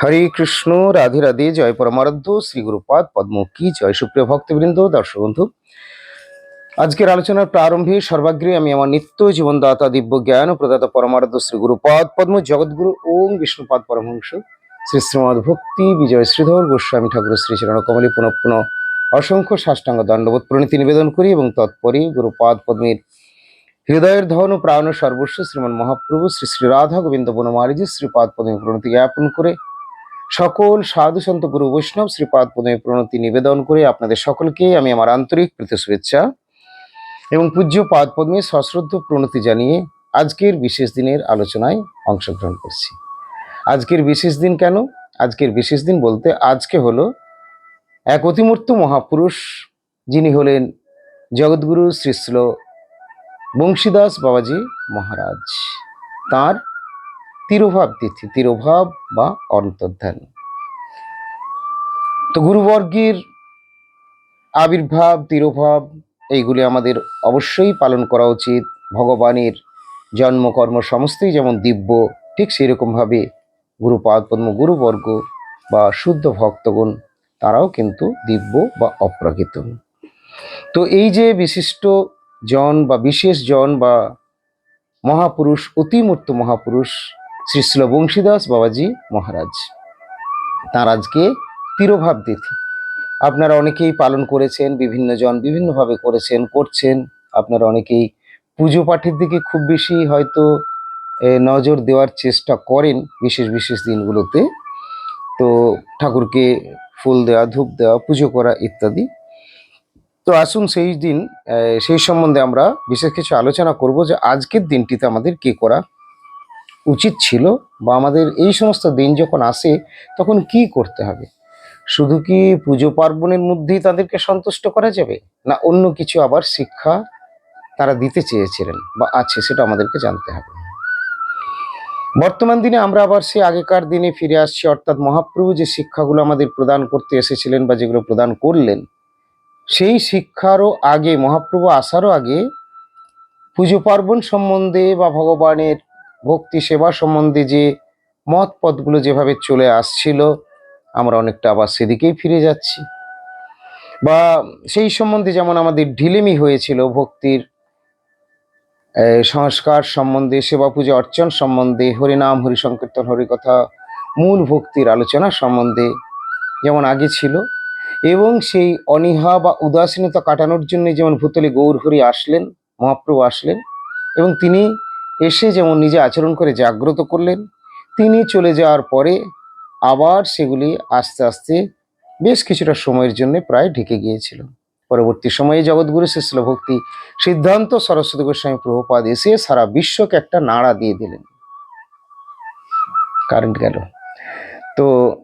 হরে কৃষ্ণ, রাধে রাধে, জয় পরমারাধ্য, শ্রী গুরুপাদ, পদ্ম কি জয়। সুপ্রিয় ভক্তবৃন্দ, দর্শক বন্ধু, আজকের আলোচনার প্রারম্ভে সর্বাগ্রে আমি আমার নিত্য জীবনদাতা দিব্য জ্ঞান ও প্রদাতা পরমারাধ্য শ্রী গুরুপাদ, পদ্ম জগৎগুরু ওম বিষ্ণুপাদ পরমহংস, শ্রী শ্রীমদ ভক্তি বিজয় শ্রীধর গোস্বামী ঠাকুর শ্রী চরণ কমলী পুনঃ পুনঃ অসংখ্য সাষ্টাঙ্গ দণ্ডবোধ প্রণীতি নিবেদন করি এবং তৎপরে গুরুপাদ পদ্মীর হৃদয়ের ধন ও প্রাণ সর্বস্ব শ্রীমন মহাপ্রভু শ্রী শ্রী রাধা গোবিন্দ বনমালীজি, শ্রীপাদ পদ্মে প্রণতি জ্ঞাপন করে সকল সাধু সন্ত গুরু বৈষ্ণব শ্রীপাদ পদমে প্রণতি নিবেদন করে আপনাদের সকলকে আমি আমার আন্তরিক প্রীতি শুভেচ্ছা এবং পূজ্য পাদ পদ্মে সশ্রদ্ধ প্রণতি জানিয়ে আজকের বিশেষ দিনের আলোচনায় অংশগ্রহণ করছি। আজকের বিশেষ দিন কেন? আজকের বিশেষ দিন বলতে আজকে হলো এক অতিমূর্ত মহাপুরুষ, যিনি হলেন জগৎগুরু শ্রীশ্ল বংশীদাস বাবাজি মহারাজ। তার তিরোভাব তিরোভাব বা অন্তর্ধান। তো গুরুবর্গের আবির্ভাব, তিরোভাব, এইগুলি আমাদের অবশ্যই পালন করা উচিত। ভগবানের জন্মকর্ম সমস্তই যেমন দিব্য, ঠিক সেরকমভাবে গুরুপাদ, পদ্ম, গুরুবর্গ বা শুদ্ধ ভক্তগণ, তারাও কিন্তু দিব্য বা অপ্রাকৃত। তো এই যে বিশিষ্ট জন বা বিশেষ জন বা মহাপুরুষ, অতিমূর্ত মহাপুরুষ শ্রী শ্রীল বংশীদাস বাবাজি মহারাজ। তার আজকে তিরোভাব তিথি। আপনারা অনেকেই পালন করেছেন বিভিন্ন জন বিভিন্নভাবে করেছেন, করছেন। আপনারা অনেকেই পুজো পাঠের দিকে খুব বেশি হয়তো নজর দেওয়ার চেষ্টা করেন বিশেষ বিশেষ দিনগুলোতে। তো ঠাকুরকে ফুল দেওয়া, ধূপ দেওয়া, পুজো করা ইত্যাদি। তো আসুন সেই দিন সেই সম্বন্ধে আমরা বিশেষ কিছু আলোচনা করব যে আজকের দিনটিতে আমাদের কি করা উচিত ছিল বা আমাদের এই সমস্ত দিন যখন আসে, তখন কি করতে হবে? শুধু কি পুজো পার্বণের মধ্যেই তাদেরকে সন্তুষ্ট করা যাবে? না অন্য কিছু আবার শিক্ষা তারা দিতে চেয়েছিলেন বা আছে সেটা আমাদেরকে জানতে হবে। বর্তমান দিনে আমরা আবার সে আগেকার দিনে ফিরে আসছি, অর্থাৎ মহাপ্রভু যে শিক্ষাগুলো আমাদের প্রদান করতে এসেছিলেন বা যেগুলো প্রদান করলেন, সেই শিক্ষারও আগে, মহাপ্রভু আসারও আগে পুজো পার্বণ সম্বন্ধে বা ভগবানের ভক্তি সেবা সম্বন্ধে যে মত পথগুলো যেভাবে চলে আসছিল, আমরা অনেকটা আবার সেদিকেই ফিরে যাচ্ছি। বা সেই সম্বন্ধে যেমন আমাদের ঢিলেমি হয়েছিল ভক্তির সংস্কার সম্বন্ধে, সেবা পূজা অর্চন সম্বন্ধে, হরিনাম হরি সংকীর্তন হরিকথা, মূল ভক্তির আলোচনা সম্বন্ধে যেমন আগে ছিল এবং সেই অনীহা বা উদাসীনতা কাটানোর জন্য যেমন ভূতলে গৌর হরি আসলেন, মহাপ্রভু আসলেন এবং তিনি এসে যেমন নিজে আচরণ করে জাগ্রত করলেন, তিনি চলে যাওয়ার পরে আবার সেগুলি আস্তে আস্তে বেশ কিছুটা সময়ের জন্য প্রায় ঢেকে গিয়েছিল। পরবর্তী সময়ে জগৎগুরু শিশল ভক্তি সিদ্ধান্ত সরস্বতী গোস্বামী প্রভুপাদ এসে সারা বিশ্বকে একটা নাড়া দিয়ে দিলেন। কারেন্ট গেল। তো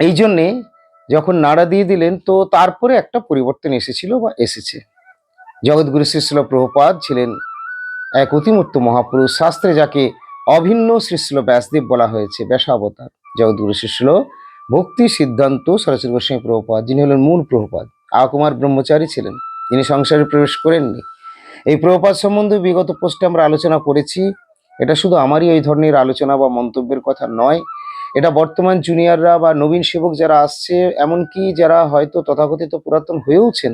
এই জন্যে যখন নাড়া দিয়ে দিলেন, তো তারপরে একটা পরিবর্তন এসেছিল বা এসেছে। জগৎগুরু শিশল প্রভুপাদ ছিলেন এক অতিমূর্ত মহাপুরুষ শাস্ত্রে যাকে অভিন্ন শ্রীশ্ল ব্যাসদেব বলা হয়েছে, ব্যাসাবতার। জগৎগুরু শিশল ভক্তি সিদ্ধান্ত সরস্বতী গোস্বামী প্রভুপাদ, যিনি হলেন মূল প্রভুপাদ, আকুমার ব্রহ্মচারী ছিলেন। তিনি সংসারে প্রবেশ করেননি। এই প্রভুপাদ সম্বন্ধে বিগত পোস্টে আমরা আলোচনা করেছি। এটা শুধু আমারই এই ধরনের আলোচনা বা মন্তব্যের কথা নয়। এটা বর্তমান জুনিয়ররা বা নবীন সেবক যারা আসছে, এমনকি যারা হয়তো তথাকথিত পুরাতন হয়েওছেন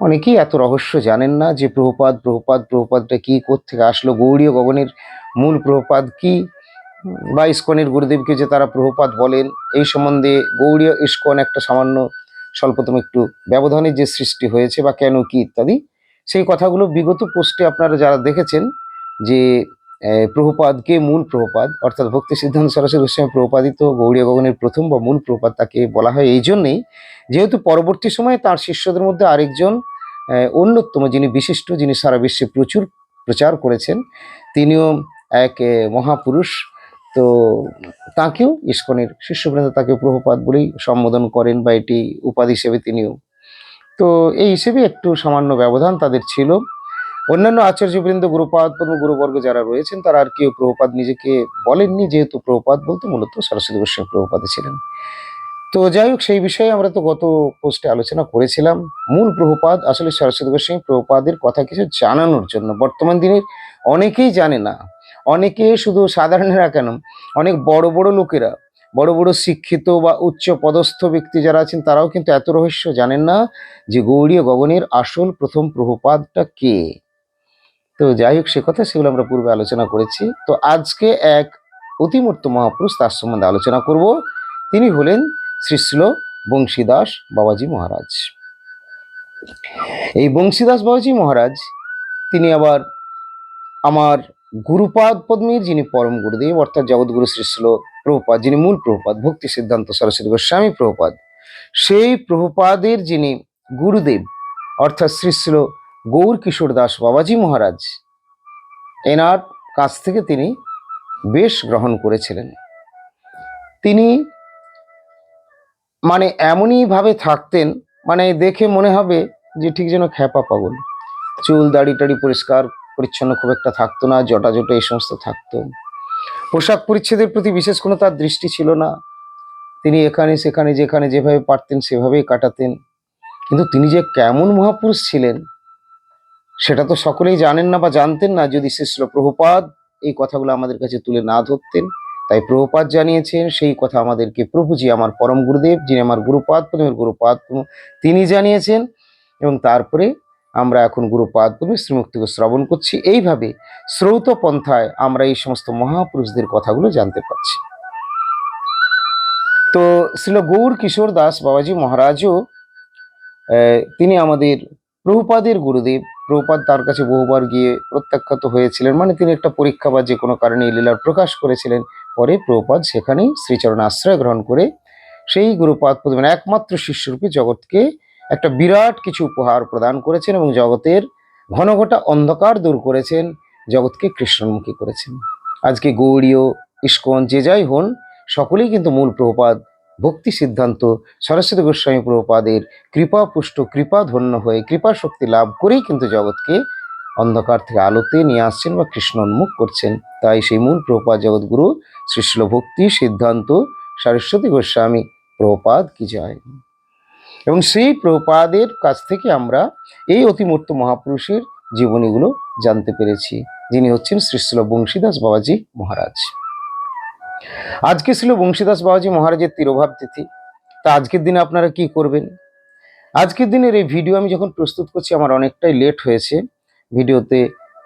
অনেকেই এত রহস্য জানেন না যে প্রভুপাদ প্রভুপাদ, প্রভুপাদটা কী কোথেকে আসলো গৌড়ীয় গগনের মূল প্রভুপাদ কি? বা ইস্কনের গুরুদেবকে যে তারা প্রভুপাদ বলেন, এই সম্বন্ধে গৌড়ীয় ইস্কন একটা সামান্য স্বল্পতম একটু ব্যবধানের যে সৃষ্টি হয়েছে বা কেন কি ইত্যাদি, সেই কথাগুলো বিগত পোস্টে আপনারা যারা দেখেছেন যে প্রভুপাদকে মূল প্রভুপাদ? অর্থাৎ ভক্তি সিদ্ধান্ত সরস্বতী গোস্বামী প্রভুপাদিত গৌড়ীয় গগনের প্রথম বা মূল প্রভুপাদ তাকে বলা হয়। এই জন্যেই যেহেতু পরবর্তী সময়ে তার শিষ্যদের মধ্যে আরেকজন অন্যতম যিনি বিশিষ্ট, যিনি সারা বিশ্বে প্রচুর প্রচার করেছেন, তিনিও এক মহাপুরুষ। তো তাকেও ইস্কনের শিষ্যবৃন্দ তাকে প্রভুপাত বলেই সম্বোধন করেন বা এটি উপাধি হিসেবে তিনিও। তো এই হিসেবে একটু সামান্য ব্যবধান তাদের ছিল। অন্যান্য আচার্যবৃন্দ গুরুপাদ পদ্ম গুরুবর্গ যারা রয়েছেন, তারা আর কেউ প্রভুপাদ নিজেকে বলেননি, যেহেতু প্রভুপাদ বলতে মূলত সরস্বতী গোস্বামী প্রভুপাদে ছিলেন। তো যাই হোক, সেই বিষয়ে আমরা তো গত পোস্টে আলোচনা করেছিলাম। মূল প্রভুপাদ আসলে সরস্বতী গোস্বামী প্রভুপাদের কথা কিছু জানানোর জন্য। বর্তমান দিনের অনেকেই জানে না। অনেকে শুধু সাধারণেরা কেন? অনেক বড় বড় লোকেরা, বড় বড় শিক্ষিত বা উচ্চ পদস্থ ব্যক্তি যারা আছেন, তারাও কিন্তু এত রহস্য জানেন না যে গৌরীয় গগনের আসল প্রথম প্রভুপাদটা কে? তো যাই হোক সে কথা, সেগুলো আমরা পূর্বে আলোচনা করেছি। তো আজকে এক অতিমূর্ত মহাপুরুষ, তার সম্বন্ধে আলোচনা করব। তিনি হলেন শ্রীশ্ল বংশীদাস বাবাজি মহারাজ। এই বংশীদাস বাবাজি মহারাজ, তিনি আবার আমার গুরুপাদ পদ্মীর যিনি পরম গুরুদেব, অর্থাৎ জগৎগুরু শ্রীশ্ল প্রভুপাদ, যিনি মূল প্রভুপাদ, ভক্তি সিদ্ধান্ত সরস্বতী গোস্বামী প্রভুপাদ, সেই প্রভুপাদের যিনি গুরুদেব, অর্থাৎ শ্রীশ্ল গৌর কিশোর দাস বাবাজি মহারাজ এনার কাছ থেকে তিনি বেশ গ্রহণ করেছিলেন। তিনি মানে এমনই ভাবে থাকতেন মানে দেখে মনে হবে যে ঠিক যেন খ্যাপা পাগল। চুল, দাড়ি টাড়ি পরিষ্কার, পরিচ্ছন্ন খুব একটা থাকতো না জটা জটা এই সমস্ত থাকতো। পোশাক পরিচ্ছেদের প্রতি বিশেষ কোনো তার দৃষ্টি ছিল না। তিনি এখানে, সেখানে, যেখানে যেভাবে পারতেন সেভাবেই কাটাতেন। কিন্তু তিনি যে কেমন মহাপুরুষ ছিলেন সেটা তো সকলেই জানেন না বা জানতেন না যদি শ্রীশ্ল প্রভুপাদ এই কথাগুলো আমাদের কাছে তুলে না ধরতেন। তাই প্রভুপাদ জানিয়েছেন, সেই কথা আমাদেরকে প্রভুজি আমার পরম গুরুদেব, যিনি আমার গুরুপাদ প্রথমের গুরুপাদ, তিনি জানিয়েছেন এবং তারপরে আমরা এখন গুরুপাদ প্রথমে শ্রীমুক্তিকে শ্রবণ করছি। এইভাবে শ্রৌত পন্থায় আমরা এই সমস্ত মহাপুরুষদের কথাগুলো জানতে পারছি। তো শ্রীল গৌর কিশোর দাস বাবাজি মহারাজও তিনি আমাদের প্রভুপাদের গুরুদেব। প্রভুপাদ তার কাছে বহুবার গিয়ে প্রত্যাখ্যাত হয়েছিলেন। মানে তিনি একটা পরীক্ষা বা যে কোনো কারণে লীলার প্রকাশ করেছিলেন। পরে প্রভুপাদ সেখানেই শ্রীচরণ আশ্রয় গ্রহণ করে সেই গুরুপাদ প্রতিমান একমাত্র শিষ্যরূপে জগৎকে একটা বিরাট কিছু উপহার প্রদান করেছেন এবং জগতের ঘন ঘটা অন্ধকার দূর করেছেন, জগৎকে কৃষ্ণমুখী করেছেন। আজকে গৌড়ীয় ইস্কন, যে যাই হন, সকলেই কিন্তু মূল প্রভুপাদ ভক্তি সিদ্ধান্ত, সরস্বতী গোস্বামী প্রভুপাদের কৃপা পুষ্ট, কৃপা ধন্য হয়ে কৃপা শক্তি লাভ করেই কিন্তু জগৎকে অন্ধকার থেকে আলোতে নিয়ে আসছেন বা কৃষ্ণ উন্মুখ করছেন। তাই সেই মূল প্রভুপাদ জগৎগুরু শ্রীশ্ল ভক্তি সিদ্ধান্ত, সরস্বতী গোস্বামী প্রভুপাদ কি যায় এবং সেই প্রপাদের কাছ থেকে আমরা এই অতিমূর্ত মহাপুরুষের জীবনীগুলো জানতে পেরেছি। যিনি হচ্ছেন শ্রীশ্ল বংশীদাস বাবাজি মহারাজ। আজকে ছিল বংশীদাস বাবাজি মহারাজের তিরোভাব তিথি। তা আজকের দিনে আপনারা কি করবেন? আজকের দিনের এই ভিডিও আমি যখন প্রস্তুত করছি, আমার অনেকটাই লেট হয়েছে। ভিডিওতে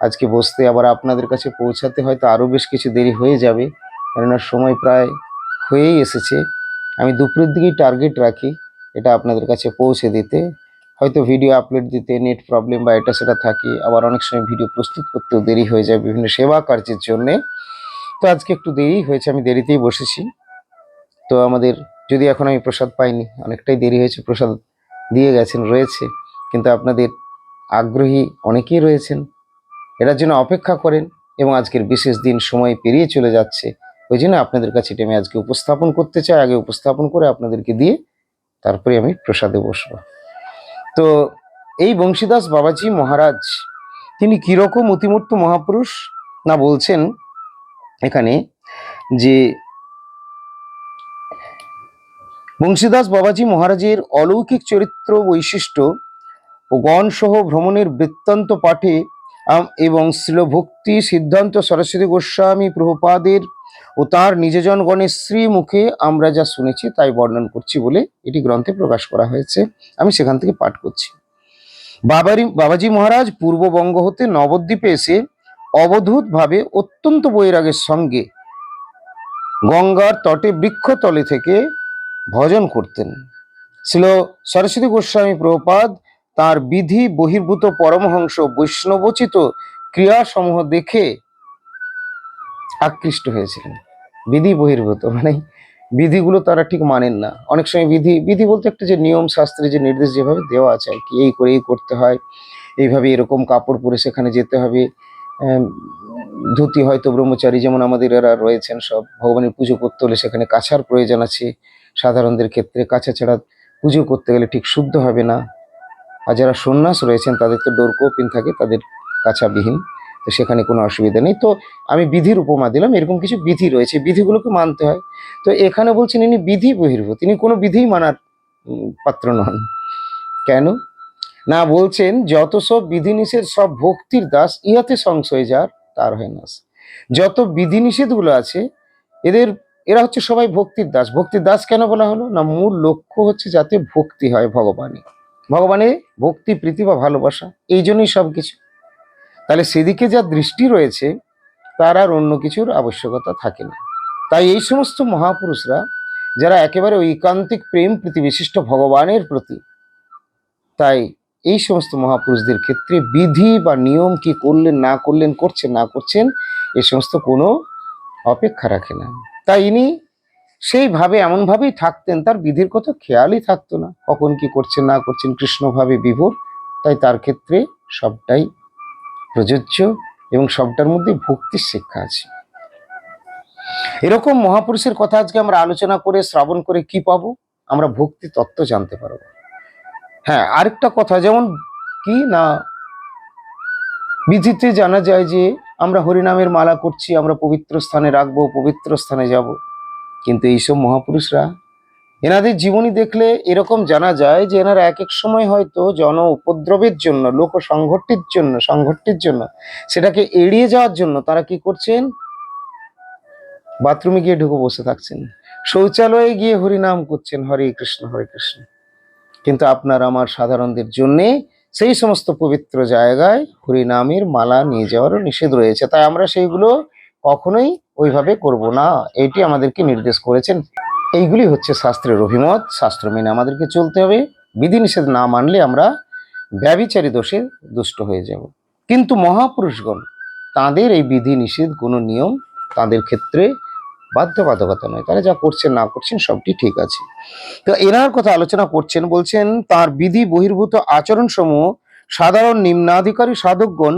আজকে বসতে আবার আপনাদের কাছে পৌঁছাতে হয়তো আরও বেশ কিছু দেরি হয়ে যাবে, কেননা সময় প্রায় হয়েই এসেছে। আমি দুপুরের দিকেই টার্গেট রাখি, এটা আপনাদের কাছে পৌঁছে দিতে। হয়তো ভিডিও আপলোড দিতে নেট প্রবলেম বা এটা সেটা থাকে, আবার অনেক সময় ভিডিও প্রস্তুত করতেও দেরি হয়ে যায় বিভিন্ন সেবা কার্যের জন্যে। তো আজকে একটু দেরি হয়েছে, আমি দেরিতেই বসেছি। তো আমাদের, যদি এখন আমি প্রসাদ পাইনি, অনেকটাই দেরি হয়েছে, প্রসাদ দিয়ে গেছেন, রয়েছে। কিন্তু আপনাদের আগ্রহী অনেকেই রয়েছেন। এটার জন্য অপেক্ষা করেন এবং আজকের বিশেষ দিন সময় পেরিয়ে চলে যাচ্ছে। ওই জন্য আপনাদের কাছে এটা আমি আজকে উপস্থাপন করতে চাই, আগে উপস্থাপন করে আপনাদেরকে দিয়ে তারপরে আমি প্রসাদে বসবো। তো এই বংশীদাস বাবাজি মহারাজ, তিনি কীরকম অতিমূর্ত মহাপুরুষ? না বলছেন এখানে যে বংশীদাস বাবাজি মহারাজের অলৌকিক চরিত্র বৈশিষ্ট্য ও গণসহ ভ্রমণের বৃত্তান্ত পাঠে এবং শিলভক্তি সিদ্ধান্ত সরস্বতী গোস্বামী প্রভুপাদের ও তার নিজজন গণের শ্রী মুখে আমরা যা শুনেছি তাই বর্ণন করছি বলে এটি গ্রন্থে প্রকাশ করা হয়েছে। আমি সেখান থেকে পাঠ করছি। বাবারি, বাবাজি মহারাজ পূর্ববঙ্গ হতে নবদ্বীপে এসে অবধূতভাবে অত্যন্ত বৈরাগের সঙ্গে গঙ্গার তটে বৃক্ষতলে থেকে ভজন করতেন। ছিল সরস্বতী গোস্বামী প্রপাদ তার বিধি বহির্ভূত পরমহংস বৈষ্ণবোচিত ক্রিয়াসমূহ দেখে আকৃষ্ট হয়েছিলেন। বিধি বহির্ভূত মানে বিধিগুলো তারা ঠিক মানেন না। অনেক সময় বিধি বিধি বলতে একটা যে নিয়ম, শাস্ত্রে যে নির্দেশ যেভাবে দেওয়া আছে কি, এই করে, এই করতে হয়, এইভাবে এরকম কাপড় পরে সেখানে যেতে হবে ধুতি হয়তো ব্রহ্মচারী যেমন আমাদের এরা রয়েছেন, সব ভগবানের পুজো করতে হলে সেখানে কাছার প্রয়োজন আছে। সাধারণদের ক্ষেত্রে কাছা ছাড়া পুজো করতে গেলে ঠিক শুদ্ধ হবে না। আর যারা সন্ন্যাস রয়েছেন, তাদের তো ডোর কপিন থাকে, তাদের কাছাবিহীন, তো সেখানে কোনো অসুবিধা নেই। তো আমি বিধির উপমা দিলাম, এরকম কিছু বিধি রয়েছে, বিধিগুলোকে মানতে হয়। তো এখানে বলছেন ইনি বিধি বহির্ভূত তিনি কোনো বিধিই মানার পাত্র নন। কেন? না বলছেন, যত সব বিধিনিষেধ, সব ভক্তির দাস ইহাতে সংশয় যার, তার হয় নাশ। যত বিধিনিষেধগুলো আছে, এদের, এরা হচ্ছে সবাই ভক্তির দাস। ভক্তির দাস কেন বলা হলো? না, মূল লক্ষ্য হচ্ছে যাতে ভক্তি হয় ভগবানে। ভগবানে ভক্তি, প্রীতি বা ভালোবাসা, এই জন্যই সব কিছু। তাহলে সেদিকে যা দৃষ্টি রয়েছে, তার আর অন্য কিছুর আবশ্যকতা থাকে না। তাই এই সমস্ত মহাপুরুষরা, যারা একেবারে ঐকান্তিক প্রেম প্রীতি বিশিষ্ট ভগবানের প্রতি, তাই এই সমস্ত মহাপুরুষদের ক্ষেত্রে বিধি বা নিয়ম কি করলেন, না করলেন করছেন না করছেন, এ সমস্ত কোনো অপেক্ষা রাখে না। তাই ইনি সেইভাবে, এমনভাবেই থাকতেন, তার বিধির কথা খেয়ালই থাকতো না। কখন কি করছেন, না করছেন, কৃষ্ণভাবে বিভোর। তাই তার ক্ষেত্রে সবটাই প্রযোজ্য এবং সবটার মধ্যে ভক্তির শিক্ষা আছে। এরকম মহাপুরুষের কথা আজকে আমরা আলোচনা করে, শ্রবণ করে কি পাবো? আমরা ভক্তি তত্ত্ব জানতে পারব। হ্যাঁ আরেকটা কথা, যেমন কি না বিধিতে জানা যায় যে আমরা হরিনামের মালা করছি, আমরা পবিত্র স্থানে রাখব, পবিত্র স্থানে যাব। কিন্তু এইসব মহাপুরুষরা, এনাদের জীবনী দেখলে এরকম জানা যায় যে এনারা এক এক সময় হয়তো জন উপদ্রবের জন্য, লোক সংঘটির জন্য সংঘটির জন্য, সেটাকে এড়িয়ে যাওয়ার জন্য তারা কি করছেন? বাথরুমে গিয়ে ঢুকে বসে থাকছেন। শৌচালয়ে গিয়ে হরিনাম করছেন, হরে কৃষ্ণ হরে কৃষ্ণ। কিন্তু আপনার আমার সাধারণদের জন্যে সেই সমস্ত পবিত্র জায়গায় হরিনামের মালা নিয়ে যাওয়ারও নিষেধ রয়েছে। তাই আমরা সেইগুলো কখনোই ওইভাবে করব না। এটি আমাদেরকে নির্দেশ করেছেন। এইগুলি হচ্ছে শাস্ত্রের অভিমত। শাস্ত্র মেনে আমাদেরকে চলতে হবে। বিধিনিষেধ না মানলে আমরা ব্যবিচারী দোষে দুষ্ট হয়ে যাব। কিন্তু মহাপুরুষগণ, তাদের এই বিধি নিষেধ কোনো নিয়ম তাদের ক্ষেত্রে বাধ্যবাধকতা নয়। তারা যা করছেন, না করছেন, সবটি ঠিক আছে। তো এনার কথা আলোচনা করছেন, বলছেন, তার বিধি বহির্ভূত আচরণ সমূহ সাধারণ নিম্নাধিকারী সাধকগণ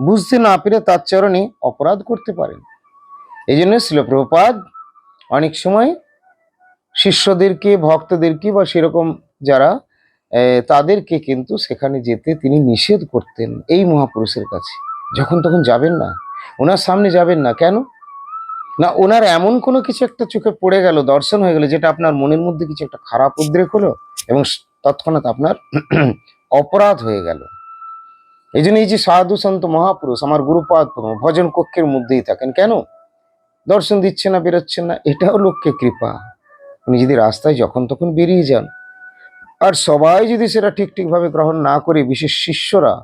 বুঝতে না পেরে তার চরণে অপরাধ করতে পারেন। এই জন্য শিলপ্রপাত অনেক সময় শিষ্যদেরকে, ভক্তদেরকে বা সেরকম যারা তাদেরকে কিন্তু সেখানে যেতে তিনি নিষেধ করতেন এই মহাপুরুষের কাছে। যখন তখন যাবেন না, ওনার সামনে যাবেন না। কেন? না, ওনার এমন কোনো কিছু একটা চোখে পড়ে গেল, দর্শন হয়ে গেল, যেটা আপনার মনের মধ্যে কিছু একটা খারাপ উদ্রেক হলো এবং তৎক্ষণাৎ আপনার অপরাধ হয়ে গেল। এই জন্য এই যে সাধু সন্ত মহাপুরুষ, আমার গুরুপাদ ভজন কক্ষের মধ্যেই থাকেন, কেন? দর্শন দিচ্ছে না, বেরোচ্ছেন না, এটাও লোককে কৃপা। উনি যদি রাস্তায় যখন তখন বেরিয়ে যান, আর সবাই যদি সেটা ঠিক ঠিকভাবে গ্রহণ না করে, বিশেষ শিষ্যরা,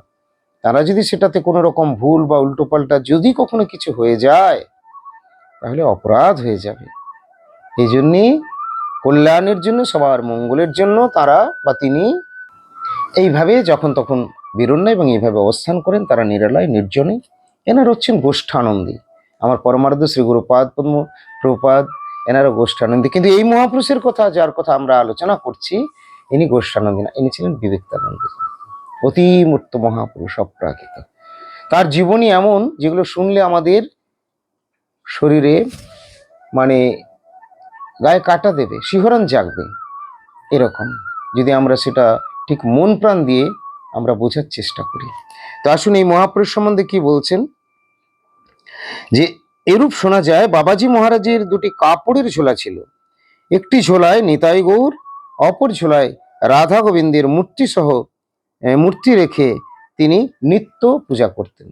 তারা যদি সেটাতে কোনো রকম ভুল বা উল্টোপাল্টা যদি কখনো কিছু হয়ে যায় তাহলে অপরাধ হয়ে যাবে। এই জন্যে কল্যাণের জন্য, সবার মঙ্গলের জন্য তারা বা তিনি এইভাবে যখন তখন বেরোন না এবং এইভাবে অবস্থান করেন, তারা নিরালয়, নির্জনে। এনারা হচ্ছেন গোষ্ঠানন্দী। আমার পরমার্ধ শ্রী গুরুপাদ পদ্ম প্রপাদ এনারা গোষ্ঠানন্দী। কিন্তু এই মহাপুরুষের কথা, যার কথা আমরা আলোচনা করছি, ইনি গোষ্ঠানন্দী না, ইনি ছিলেন বিবেকানন্দ। অতিমূর্ত মহাপুরুষ, অপ্রাকৃত। তার জীবনী এমন, যেগুলো শুনলে আমাদের শরীরে মানে গায়ে কাটা দেবে, শিহরণ জাগবে, এরকম। যদি আমরা সেটা ঠিক মন প্রাণ দিয়ে আমরা বোঝার চেষ্টা করি। তো আসুন এই মহাপুরুষ সম্বন্ধে কি বলছেন? যে এরূপ শোনা যায়, বাবাজি মহারাজের দুটি কাপড়ের ঝোলা ছিল। একটি ঝোলায় নিতাই গৌর, অপর ঝোলায় রাধা গোবিন্দের মূর্তি সহ মূর্তি রেখে তিনি নিত্য পূজা করতেন।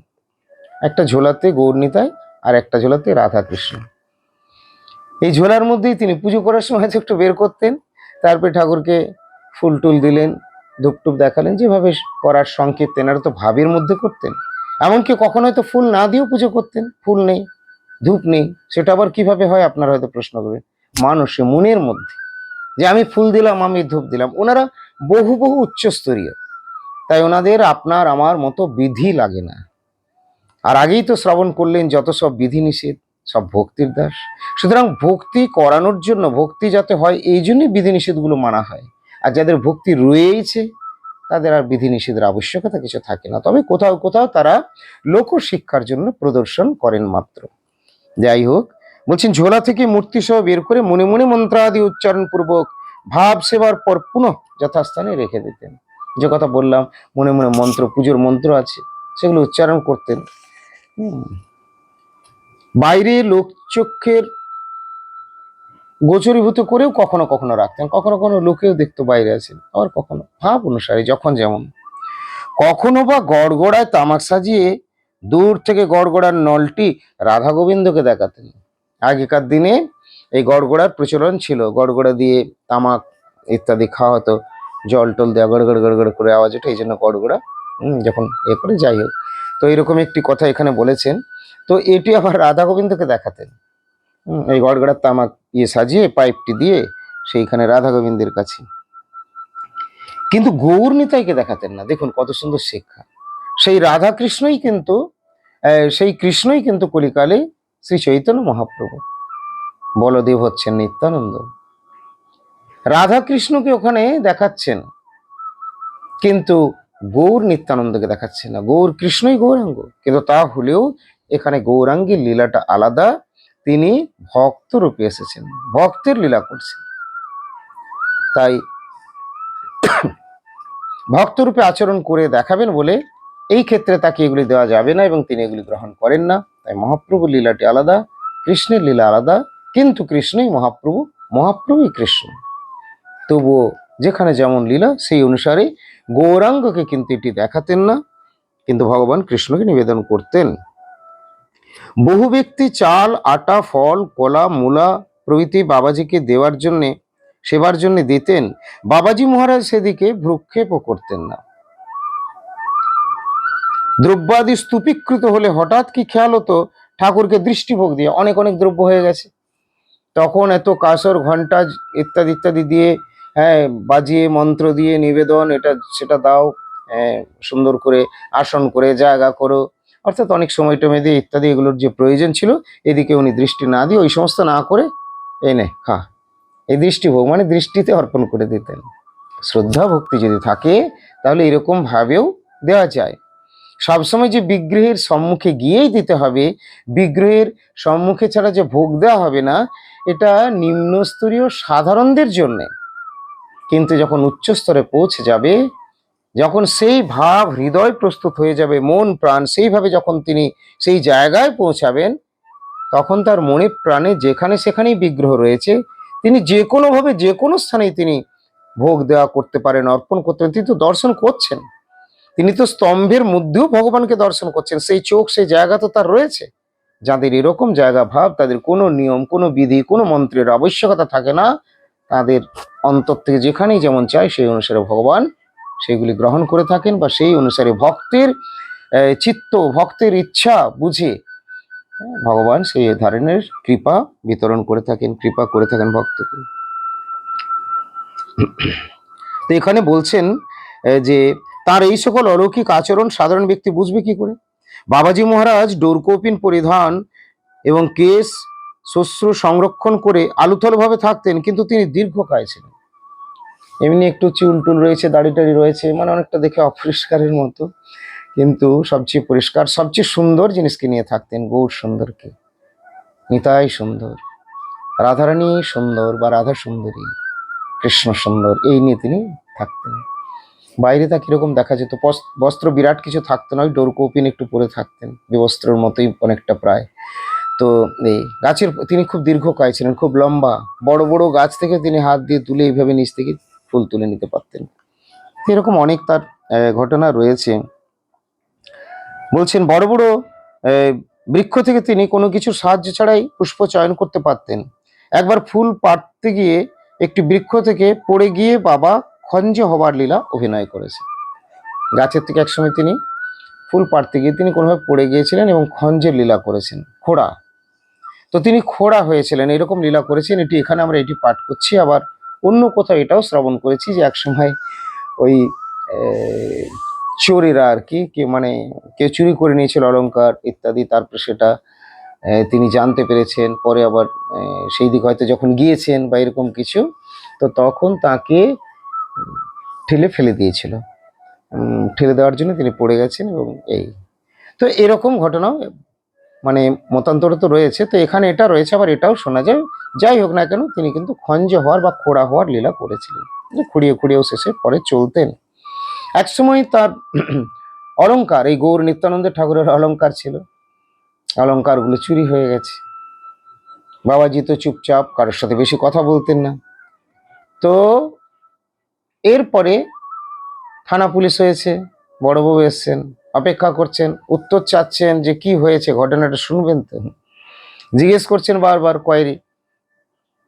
একটা ঝোলাতে গৌর নিতাই আর একটা ঝোলাতে রাধা কৃষ্ণ এই ঝোলার মধ্যেই তিনি পুজো করার সময় তো একটু বের করতেন, তারপরে ঠাকুরকে ফুল টুল দিলেন ধূপ টুপ দেখালেন, যেভাবে করার সংকেত তেনারা তো ভাবের মধ্যে করতেন। এমনকি কখনো হয়তো ফুল না দিয়েও পুজো করতেন, ফুল নেই, ধূপ নেই, সেটা আবার কীভাবে হয় আপনারা হয়তো প্রশ্ন করবেন। মানুষে মনের মধ্যে যে আমি ফুল দিলাম, আমি ধূপ দিলাম, ওনারা বহু বহু উচ্চস্তরীয়। তাই ওনাদের আপনার, আমার মতো বিধি লাগে না। আর আগেই তো শ্রবণ করলেন যত সব বিধিনিষেধ, সব ভক্তির দাস। সুতরাং ভক্তি করানোর জন্য, ভক্তি যাতে হয়, এই জন্যই বিধি নিষেধগুলো মানা হয়। আর যাদের ভক্তি রয়েইছে, তাদের আর বিধিনিষেধের আবশ্যকতা কিছু থাকে না। তবে কোথাও কোথাও তারা লোকশিক্ষার জন্য প্রদর্শন করেন মাত্র। যাই হোক, বলছেন, ঝোলা থেকে মূর্তি সহ বের করে মনে মনে মন্ত্রাদি উচ্চারণ পূর্বক ভাব সেবার পর পুনঃ যথাস্থানে রেখে দিতেন। যে কথা বললাম, মনে মনে মন্ত্র, পুজোর মন্ত্র আছে, সেগুলো উচ্চারণ করতেন। বাইরে লোকচক্ষের গোচরীভূত করেও কখনো কখনো রাখতেন, কখনো কখনো লোকেও দেখতো বাইরে আছেন, আবার কখনো। ভাব অনুসারে, যখন যেমন। কখনো বা গড়গড়ায় তামাক সাজিয়ে দূর থেকে গড়গড়ার নলটি রাধা গোবিন্দকে দেখাতেন। আগেকার দিনে এই গড়গড়ার প্রচলন ছিল, গড়গড়া দিয়ে তামাক ইত্যাদি খাওয়া হতো, জল টল দেওয়া গড় গড় গড় গড় করে আওয়াজ ওঠে, এই জন্য গড়গড়া যখন এ করে যাই হোক। তো এরকম একটি কথা এখানে বলেছেন। তো এটি আবার রাধা গোবিন্দকে দেখাতেন। এই গড়গড়ার তামাক ইয়ে সাজিয়ে পাইপটি দিয়ে সেইখানে রাধা গোবিন্দের কাছে। কিন্তু গৌর নিতাইকে দেখাতেন না। দেখুন কত সুন্দর শিক্ষা। সেই রাধা কৃষ্ণই কিন্তু সেই কৃষ্ণই কিন্তু কলিকালে শ্রী চৈতন্য মহাপ্রভু। বলদেব হচ্ছেন নিত্যানন্দ। রাধা কৃষ্ণকে ওখানে দেখাচ্ছেন। কিন্তু গৌর নিত্যানন্দকে দেখাচ্ছে না। গৌর কৃষ্ণই গৌরাঙ্গ। কিন্তু তা হলেও এখানে গৌরাঙ্গের লীলাটা আলাদা। তিনি ভক্ত রূপে এসেছেন, ভক্তের লীলা করছেন। তাই ভক্তরূপে আচরণ করে দেখাবেন বলে এই ক্ষেত্রে তাকে এগুলি দেওয়া যাবে না এবং তিনি এগুলি গ্রহণ করেন না। তাই মহাপ্রভুর লীলাটি আলাদা, কৃষ্ণের লীলা আলাদা। কিন্তু কৃষ্ণই মহাপ্রভু, মহাপ্রভুই কৃষ্ণ। তবুও যেখানে যেমন লীলা, সেই অনুসারে গৌরাঙ্গকে কিন্তু এটি দেখাতেন না, কিন্তু ভগবান কৃষ্ণকে নিবেদন করতেন। বহু ব্যক্তি চাল, আটা, ফল, কলা, মূলা প্রভৃতি বাবাজিকে দেওয়ার জন্যে, সেবার জন্য দিতেন। বাবাজি মহারাজ সেদিকে ভ্রুক্ষেপও করতেন না। দ্রব্যাদি স্তূপীকৃত হলে হঠাৎ কি খেয়াল হতো? ঠাকুরকে দৃষ্টিভোগ দিয়ে অনেক অনেক দ্রব্য হয়ে গেছে। তখন এত কাসর ঘণ্টা ইত্যাদি ইত্যাদি দিয়ে হ্যাঁ বাজিয়ে মন্ত্র দিয়ে নিবেদন এটা সেটা দাও হ্যাঁ, সুন্দর করে আসন করে জায়গা করো। অর্থাৎ অনেক সময় টমে দিয়ে ইত্যাদি এগুলোর যে প্রয়োজন ছিল এদিকে উনি দৃষ্টি না দিয়ে ওই সমস্ত না করে এনে খা। এই দৃষ্টিভোগ মানে দৃষ্টিতে অর্পণ করে দিতেন। শ্রদ্ধা ভক্তি যদি থাকে তাহলে এরকম ভাবেও দেওয়া যায়। সবসময় যে বিগ্রহের সম্মুখে গিয়েই দিতে হবে বিগ্রহের সম্মুখে ছাড়া যে ভোগ দেওয়া হবে না এটা নিম্নস্তরীয় সাধারণদের জন্যে কিন্তু যখন উচ্চ স্তরে পৌঁছে যাবে, যখন সেই ভাব হৃদয় প্রস্তুত হয়ে যাবে, মন, প্রাণ, সেইভাবে যখন তিনি সেই জায়গায় পৌঁছাবেন, তখন তার মনে, প্রাণে যেখানে সেখানেই বিগ্রহ রয়েছে, তিনি যে কোনোভাবে যে কোনো স্থানেই তিনি ভোগ দেওয়া করতে পারেন, অর্পণ করতে পারেন, তিনি তো দর্শন করছেন। তিনি তো স্তম্ভের মধ্যেও ভগবানকে দর্শন করছেন, সেই চোখ, সেই জায়গা তো তার রয়েছে। যাদের এরকম জায়গা, ভাব, তাদের কোনো নিয়ম, কোনো বিধি, কোনো মন্ত্রের আবশ্যকতা থাকে না। তাদের অন্তর থেকে যেখানেই যেমন চায়, সেই অনুসারে ভগবান সেগুলি গ্রহণ করে থাকেন বা সেই অনুসারে ভক্তের চিত্ত ভক্তের ইচ্ছা বুঝে ভগবান সেই ধরনের কৃপা বিতরণ করে থাকেন, কৃপা করে থাকেন ভক্তকে। তো এখানে বলছেন যে তার এই সকল অলৌকিক আচরণ সাধারণ ব্যক্তি বুঝবে কি করে? বাবাজি মহারাজ ডোরকোপিন পরিধান এবং কেশ শস্য সংরক্ষণ করে আলুথল ভাবে থাকতেন, কিন্তু তিনি দীর্ঘকায় ছিলেন। এমনি একটু চুল টুল রয়েছে, দাড়ি টাড়ি রয়েছে মানে অনেকটা দেখে অপরিষ্কারের মতো। কিন্তু সবচেয়ে পরিষ্কার, সবচেয়ে সুন্দর জিনিসকে নিয়ে থাকতেন গৌর সুন্দরকে। নিতাই সুন্দর, রাধারানী সুন্দর বা রাধা সুন্দরী, কৃষ্ণ সুন্দর, এই নিয়ে তিনি থাকতেন। বাইরে তা কীরকম দেখা যেত? বস- বস্ত্র বিরাট কিছু থাকতো না, ওই ডোরকৌপিন একটু পরে থাকতেন, বিবস্ত্রের মতোই অনেকটা প্রায়। তো এই গাছের তিনি খুব দীর্ঘকায় ছিলেন, খুব লম্বা। বড় বড় গাছ থেকে তিনি হাত দিয়ে তুলে এইভাবে নিচ থেকে ফুল তুলে নিতে পারতেন। এরকম অনেক তার ঘটনা রয়েছে। বলছেন, বড় বড় বৃক্ষ থেকে তিনি কোনো কিছু সাহায্য ছাড়াই পুষ্প চয়ন করতে পারতেন। একবার ফুল পাড়তে গিয়ে একটি বৃক্ষ থেকে পড়ে গিয়ে বাবা খঞ্জ হবার লীলা অভিনয় করেছে গাছের থেকে একসময় তিনি ফুল পাড়তে গিয়ে তিনি কোনোভাবে পড়ে গিয়েছিলেন এবং খঞ্জের লীলা করেছেন। খোড়া তো তিনি খোড়া হয়েছিলেন, এরকম লীলা করেছেন, এটি এখানে আমরা এটি পাঠ করছি। আবার অন্য কোথাও এটাও শ্রবণ করেছি যে একসময় ওই চোরেরা আর কি, কে মানে কেউ চুরি করে নিয়েছিল অলংকার ইত্যাদি, তারপর সেটা তিনি জানতে পেরেছেন, পরে আবার সেই দিক হয়তো যখন গিয়েছেন বা এরকম কিছু, তো তখন তাকে ঠেলে ফেলে দিয়েছিল। ঠেলে দেওয়ার জন্য তিনি পড়ে গেছেন এবং এই। তো এরকম ঘটনাও মানে মতান্তর তো রয়েছে, তো এখানে এটা রয়েছে, আবার এটাও শোনা যায়। যাই হোক না কেন, তিনি কিন্তু খঞ্জ হওয়ার বা খোড়া হওয়ার লীলা করেছিলেন। খুঁড়িয়ে খুঁড়িয়েও শেষে পরে চলতেন। একসময় তার অলঙ্কার এই গৌর নিত্যানন্দ ঠাকুরের অলঙ্কার ছিল। অলংকারগুলো চুরি হয়ে গেছে। বাবাজি তো চুপচাপ, কারোর সাথে বেশি কথা বলতেন না। তো এরপরে থানা পুলিশ হয়েছে, বড়বাবু এসছেন। অপেক্ষা করছেন, উত্তর চাচ্ছেন যে কি হয়েছে, ঘটনাটা শুনবেন তো। জিজ্ঞেস করছেন বারবার কোয়ারি,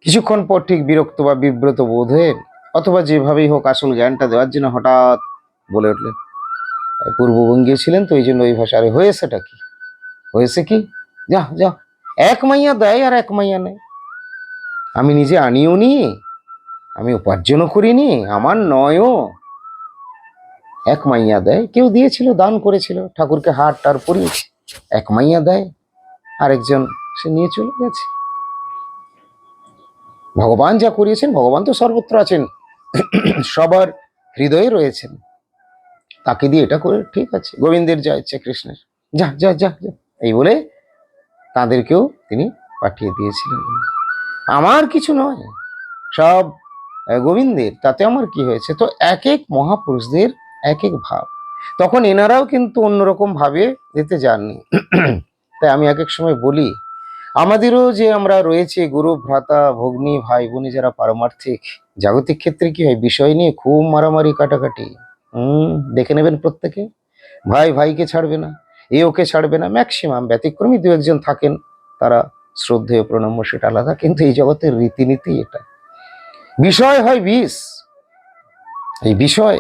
কিছুক্ষণ পর ঠিক বিরক্ত বা বিব্রত বোধ হয়ে, অথবা যেভাবেই হোক আসল জ্ঞানটা দেওয়ার জন্য হঠাৎ বলে উঠলেন পূর্ববঙ্গীয় ছিলেন তো এই জন্য ওই ভাষা, আরে হয়েছেটা কি? হয়েছে কি? যা যা, এক মাইয়া দেয় আর এক মাইয়া নেয়। আমি নিজে আনিও নি, আমি উপার্জনও করিনি, আমার নয়ও এক মাইয়া দেয়, কেউ দিয়েছিল, দান করেছিল, ঠাকুরকে হাট টার পরিয়েছে এক মাইয়া দেয়, আরেকজন সে নিয়ে চলে গেছে। ভগবান যা করিয়েছেন, ভগবান তো সর্বত্র আছেন, সবার হৃদয়ে রয়েছেন। তাকে দিয়ে এটা করে ঠিক আছে, গোবিন্দের যা ইচ্ছে কৃষ্ণের। যা যা যা যা। এই বলে তাদেরকেও তিনি পাঠিয়ে দিয়েছিলেন। আমার কিছু নয়, সব গোবিন্দের, তাতে আমার কি হয়েছে? তো এক এক মহাপুরুষদের এক এক ভাব। তখন এনারাও কিন্তু অন্যরকম ভাবে যেতে যাননি। তাই আমি এক এক সময় বলি, আমাদেরও যে আমরা রয়েছে গুরু, ভ্রাতা, ভগ্নী ভাই বোনে যারা পারমার্থিক, জাগতিক ক্ষেত্রে কি হয়, বিষয় নিয়ে খুব মারামারি, কাটাকাটি। হুম, দেখে নেবেন প্রত্যেকে। ভাই ভাইকে ছাড়বে না, এ ওকে ছাড়বে না, ম্যাক্সিমাম ব্যতিক্রমী দু একজন থাকেন, তারা শ্রদ্ধেয়, প্রণম্য, সেটা আলাদা, কিন্তু এই জগতের রীতিনীতি এটা। বিষয় হয় বিষ। এই বিষয়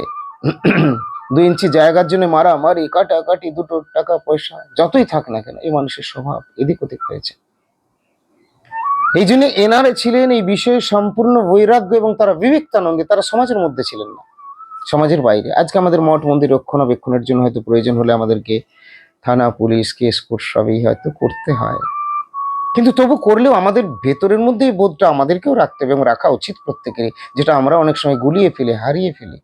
দুই ইঞ্চি জায়গার জন্য মারামারি কাটাকাটি দুটো টাকা পয়সা, যতই থাক না কেন, এই মানুষের স্বভাব এদিক ওদিক হয়েছে। এই জন্য এনারে ছিলেন এই বিষয়ে সম্পূর্ণ বৈরাগ্য এবং তারা বিবেকতানন্দে তারা সমাজের মধ্যে ছিলেন না, সমাজের বাইরে। আজকে আমাদের মঠ মন্দির রক্ষণাবেক্ষণের জন্য হয়তো প্রয়োজন হলে আমাদেরকে থানা, পুলিশ, কেস কোর্ট সবই হয়তো করতে হয়। কিন্তু তবু করলেও আমাদের ভেতরের মধ্যে এই বোধটা আমাদেরকেও রাখতে হবে এবং রাখা উচিত প্রত্যেকেরই, যেটা আমরা অনেক সময় গুলিয়ে ফেলি, হারিয়ে ফেলি।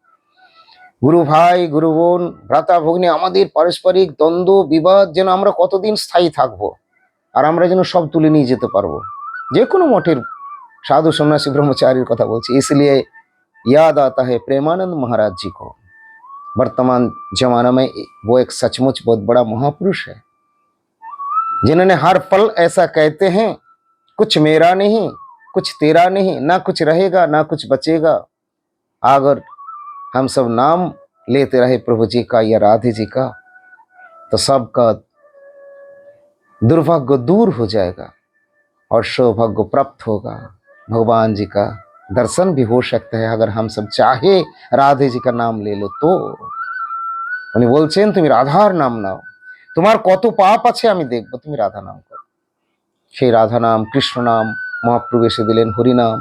গুরু ভাই গুরু বোন ভ্রাতা ভগ্নী আমাদের পারস্পরিক দ্বন্দ্ব বিবাদ যেন আমরা কতদিন স্থায়ী থাকবো আর আমরা যেন সব তুলে নিয়ে যেতে পারবো যে কোনো মঠের সাধু সন্ন্যাসী ব্রহ্মচারীর কথা বলছি इसलिए याद आता है प्रेमानंद महाराज जी को वर्तमान जमाना में वो एक सचमुच बहुत बड़ा महापुरुष है जिन्होंने हर पल ऐसा कहते हैं कुछ मेरा नहीं कुछ तेरा नहीं ना कुछ रहेगा ना कुछ बचेगा अगर हम सब नाम लेते रहे प्रभु जी का या राधे जी का तो सबका दुर्भाग्य दूर हो जाएगा और सौभाग्य प्राप्त होगा भगवान जी का दर्शन भी हो सकता है अगर हम सब चाहे राधे जी का नाम ले लो तो উনি বলছেন তুমি রাধার নাম নাও তোমার কত পাপ আছে আমি দেখবো তুমি রাধা নাম করো সেই রাধা নাম কৃষ্ণ নাম মহাপ্রভু এসে দিলেন হরিনাম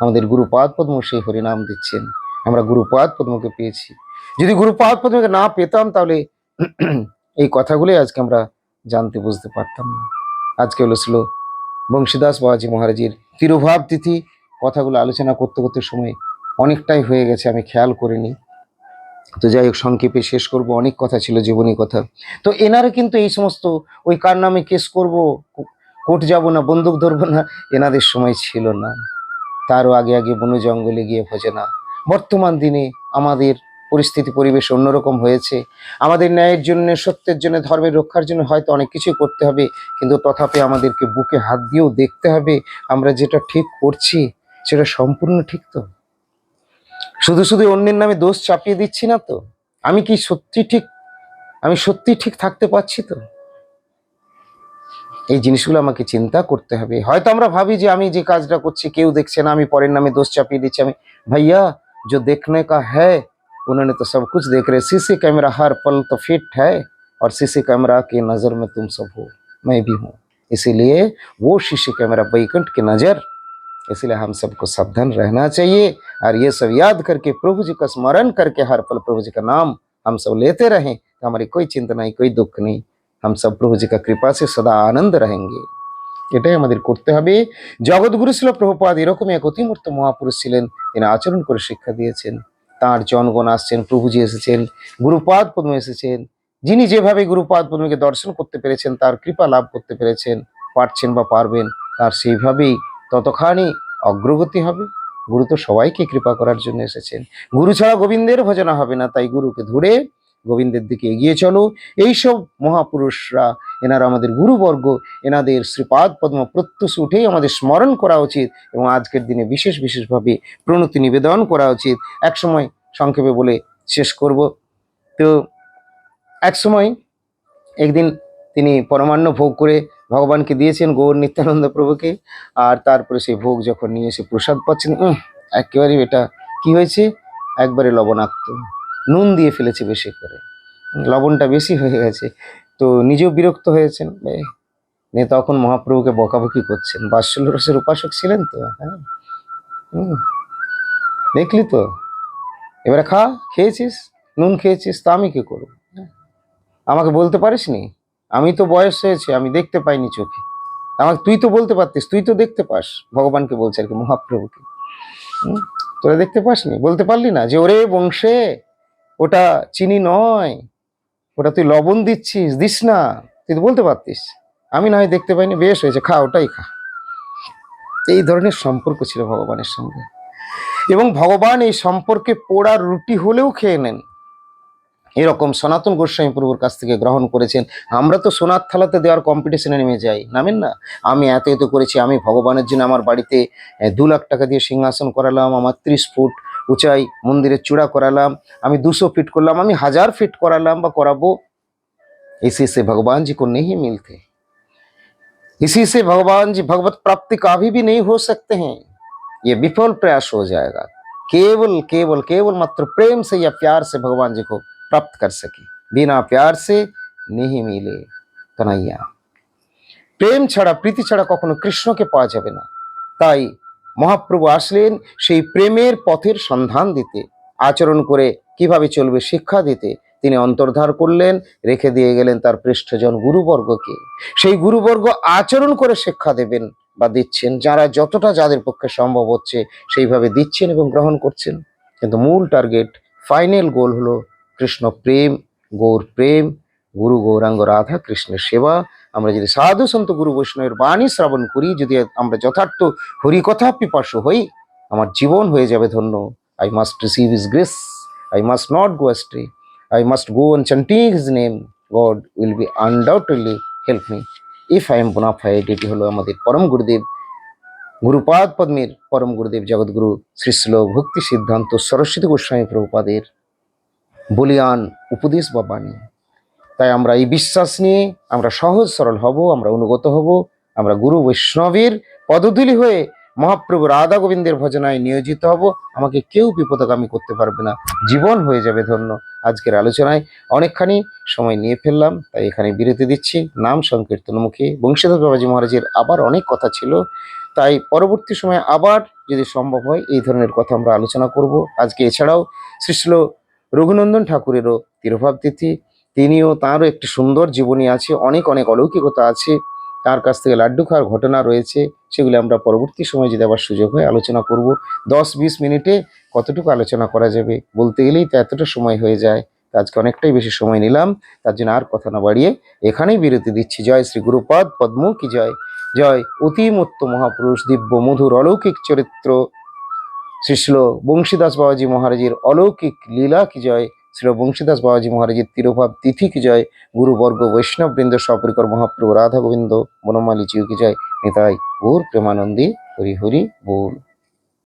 আমাদের গুরুপাদ পদ্ম সেই হরিনাম দিচ্ছেন আমরা গুরুপাদ পদ্মকে পেয়েছি। যদি গুরুপাদ পদ্মকে না পেতাম, তাহলে এই কথাগুলোই আজকে আমরা জানতে বুঝতে পারতাম না। আজকে হলো ছিল বংশীদাস বাবাজি মহারাজের তিরোভাব তিথি। কথাগুলো আলোচনা করতে করতে সময় অনেকটাই হয়ে গেছে, আমি খেয়াল করিনি। তো যাই হোক, সংক্ষেপে শেষ করব, অনেক কথা ছিল, জীবনী কথা। তো এনারা কিন্তু এই সমস্ত, ওই কার নামে কেস করব, কোর্ট যাব না, বন্দুক ধরবো না, এনাদের সময় ছিল না। তারও আগে আগে বন জঙ্গলে গিয়ে ভোজে না বর্তমান দিনে আমাদের পরিস্থিতি, পরিবেশ অন্যরকম হয়েছে। আমাদের ন্যায়ের জন্য, সত্যের জন্য, ধর্মের রক্ষার জন্য হয়তো অনেক কিছুই করতে হবে, কিন্তু তথাপি আমাদেরকে বুকে হাত দিয়েও দেখতে হবে আমরা যেটা ঠিক করছি, সেটা সম্পূর্ণ ঠিক তো। শুধু শুধু অন্যের নামে দোষ চাপিয়ে দিচ্ছি না তো? আমি কি সত্যি ঠিক? আমি সত্যি ঠিক থাকতে পারছি তো? এই জিনিসগুলো আমাকে চিন্তা করতে হবে। হয়তো আমরা ভাবি যে আমি যে কাজটা করছি, কেউ দেখছে না, আমি পরের নামে দোষ চাপিয়ে দিচ্ছি, আমি, ভাইয়া जो देखने का है, उन्होंने तो सब कुछ देख रहे। सीसी कैमरा हर पल तो फिट है और सीसी कैमरा की नज़र में तुम सब हो, मैं भी हूँ। इसीलिए वो शीशी कैमरा बैकुंठ की नज़र, इसलिए हम सबको सावधान रहना चाहिए और ये सब याद करके, प्रभु जी का स्मरण करके हर पल प्रभु जी का नाम हम सब लेते रहें। तो हमारी कोई चिंता नहीं, कोई दुख नहीं। हम सब प्रभु जी का कृपा से सदा आनंद रहेंगे। এটাই আমাদের করতে হবে। জগৎগুরু ছিল প্রভুপাদ, এরকমই এক অতিমূর্ত মহাপুরুষ ছিলেন। তিনি আচরণ করে শিক্ষা দিয়েছেন। তার জনগণ আসছেন, প্রভুজি এসেছেন, গুরুপাদ পদ্ম এসেছেন। যিনি যেভাবে গুরুপাদ পদ্মকে দর্শন করতে পেরেছেন, তার কৃপা লাভ করতে পেরেছেন, পারছেন বা পারবেন, তার সেইভাবেই ততখানি অগ্রগতি হবে। গুরু তো সবাইকে কৃপা করার জন্য এসেছেন। গুরু ছাড়া গোবিন্দের ভজনা হবে না, তাই গুরুকে ধরে গোবিন্দের দিকে এগিয়ে চলো। এইসব মহাপুরুষরা এনারা আমাদের গুরুবর্গ এনাদের শ্রীপাদ পদ্ম প্রত্যুষ উঠেই আমাদের স্মরণ করা উচিত এবং আজকের দিনে বিশেষ বিশেষভাবে প্রণতি নিবেদন করা উচিত। এক সময় সংক্ষেপে বলে শেষ করব। তো এক সময় একদিন তিনি পরমান্ন ভোগ করে ভগবানকে দিয়েছেন গৌর নিত্যানন্দ প্রভুকে। আর তারপরে সেই ভোগ যখন নিয়ে এসে প্রসাদ পাচ্ছেন উম, একেবারে এটা কি হয়েছে? একবারে লবণাক্ত। নুন দিয়ে ফেলেছে বেশি করে। লবণটা বেশি হয়ে গেছে। তো নিজেও বিরক্ত হয়েছেন। নিয়ে তখন মহাপ্রভুকে বকাবকি করছেন। বাৎসল্য রসের উপাসক ছিলেন তো? হ্যাঁ। দেখলি তো? এবারে খা, খেয়েছিস? নুন খেয়েছিস, তা আমি কি করব? হ্যাঁ। আমাকে বলতে পারিস নি আমি তো বয়স হয়েছে, আমি দেখতে পাইনি চোখে। আমাকে তুই তো বলতে পারতিস, তুই তো দেখতে পাস। ভগবানকে বলছে আর কি, মহাপ্রভুকে। তোরা দেখতে পাসনি? বলতে পারলি না যে, ওরে বংশে ওটা চিনি নয়, ওটা তুই লবণ দিচ্ছিস, দিস না, তুই তো বলতে পারতিস। আমি না হয় দেখতে পাইনি, বেশ হয়েছে, খা, ওটাই খা। এই ধরনের সম্পর্ক ছিল ভগবানের সঙ্গে। এবং ভগবান এই সম্পর্কে পোড়ার রুটি হলেও খেয়ে নেন। এরকম সনাতন গোস্বামী প্রভুর কাছ থেকে গ্রহণ করেছেন। আমরা তো সোনার থালাতে দেওয়ার কম্পিটিশনে নেমে যাই, নামেন না? আমি এত এত করেছি, আমি ভগবানের জন্য আমার বাড়িতে দু লাখ টাকা দিয়ে সিংহাসন করালাম, আমার ত্রিশ ফুট উঁচাই মন্দিরের চূড়া করালাম আমি দুশো ফিট করলাম আমি হাজার ফিট করালাম বা कराबो इसी से भगवान जी को नहीं मिलते इसी से भगवान जी भगवत प्राप्ति कभी भी नहीं हो सकते हैं ये विफल प्रयास हो जाएगा केवल केवल केवल मात्र प्रेम से या प्यार से भगवान जी को प्राप्त कर सके बिना प्यार से नहीं मिले कन्हैया প্রেম ছাড়া প্রীতি ছাড়া কখনো কৃষ্ণকে পাওয়া যাবে না তাই মহাপ্রভু আসলেন সেই প্রেমের পথের সন্ধান দিতে, আচরণ করে কীভাবে চলবে শিক্ষা দিতে, তিনি অন্তর্ধার করলেন, রেখে দিয়ে গেলেন তার পৃষ্ঠজন গুরুবর্গকে। সেই গুরুবর্গ আচরণ করে শিক্ষা দেবেন বা দিচ্ছেন, যারা যতটা যাদের পক্ষে সম্ভব হচ্ছে সেইভাবে দিচ্ছেন এবং গ্রহণ করছেন। কিন্তু মূল টার্গেট, ফাইনাল গোল হলো কৃষ্ণ প্রেম, গৌর প্রেম, গুরু গৌরাঙ্গ রাধা কৃষ্ণের সেবা আমরা যদি সাধু সন্ত গুরু বৈষ্ণবের বাণী শ্রবণ করি, যদি আমরা যথার্থ হরিকথা পিপাসু হই, আমার জীবন হয়ে যাবে ধন্য। I must receive his grace I must not go astray I must go on chanting his name God will be undoubtedly help me if I am bona fide এটি হলো আমাদের পরম গুরুদেব, গুরুপাদ পদ্মের পরম গুরুদেব জগৎগুরু শ্রীশ্ল ভক্তি সিদ্ধান্ত সরস্বতী গোস্বামী প্রভুপাদের বলিয়ান উপদেশ বা বাণী। তাই আমরা এই বিশ্বাস নিয়ে আমরা সহজ সরল হব, আমরা অনুগত হব, আমরা গুরু বৈষ্ণবের পদধূলি হয়ে মহাপ্রভু রাধা গোবিন্দের ভজনায় নিয়োজিত হব। আমাকে কেউ বিপদগামী করতে পারবে না। জীবন হয়ে যাবে ধন্য। আজকের আলোচনায় অনেকখানি সময় নিয়ে ফেললাম, তাই এখানে বিরতি দিচ্ছি। নাম সংকীর্তনমুখী বংশীধর বাবাজি মহারাজের আবার অনেক কথা ছিল। তাই পরবর্তী সময়ে আবার যদি সম্ভব হয় এই ধরনের কথা আমরা আলোচনা করব। আজকে এছাড়াও শ্রীশ্ল রঘুনন্দন ঠাকুরেরও তিরোভাব তিথি তিনিও তাঁরও একটি সুন্দর জীবনী আছে অনেক অনেক অলৌকিকতা আছে তার কাছ থেকে লাড্ডু খাওয়ার ঘটনা রয়েছে সেগুলি আমরা পরবর্তী সময় যদি আবার সুযোগ হয় আলোচনা করব দশ বিশ মিনিটে কতটুকু আলোচনা করা যাবে বলতে গেলেই তো এতটা সময় হয়ে যায় আজকে অনেকটাই বেশি সময় নিলাম তার জন্য আর কথা না বাড়িয়ে এখানেই বিরতি দিচ্ছি জয় শ্রী গুরুপদ পদ্ম কি জয় জয় অতিমত্ত মহাপুরুষ দিব্য মধুর অলৌকিক চরিত্র শ্রীশ্ল বংশীদাস বাবাজি মহারাজের অলৌকিক লীলা কি জয় শ্রী বংশীদাস বাবাজি মহারাজের তিরোভাব তিথি কি জয়? গুরুবর্গ বৈষ্ণববৃন্দ, সপরিকর মহাপ্রভু রাধা গোবিন্দ বনমালী জিউ কি জয়? নিতাই গৌর প্রেমানন্দী হরি হরি বল।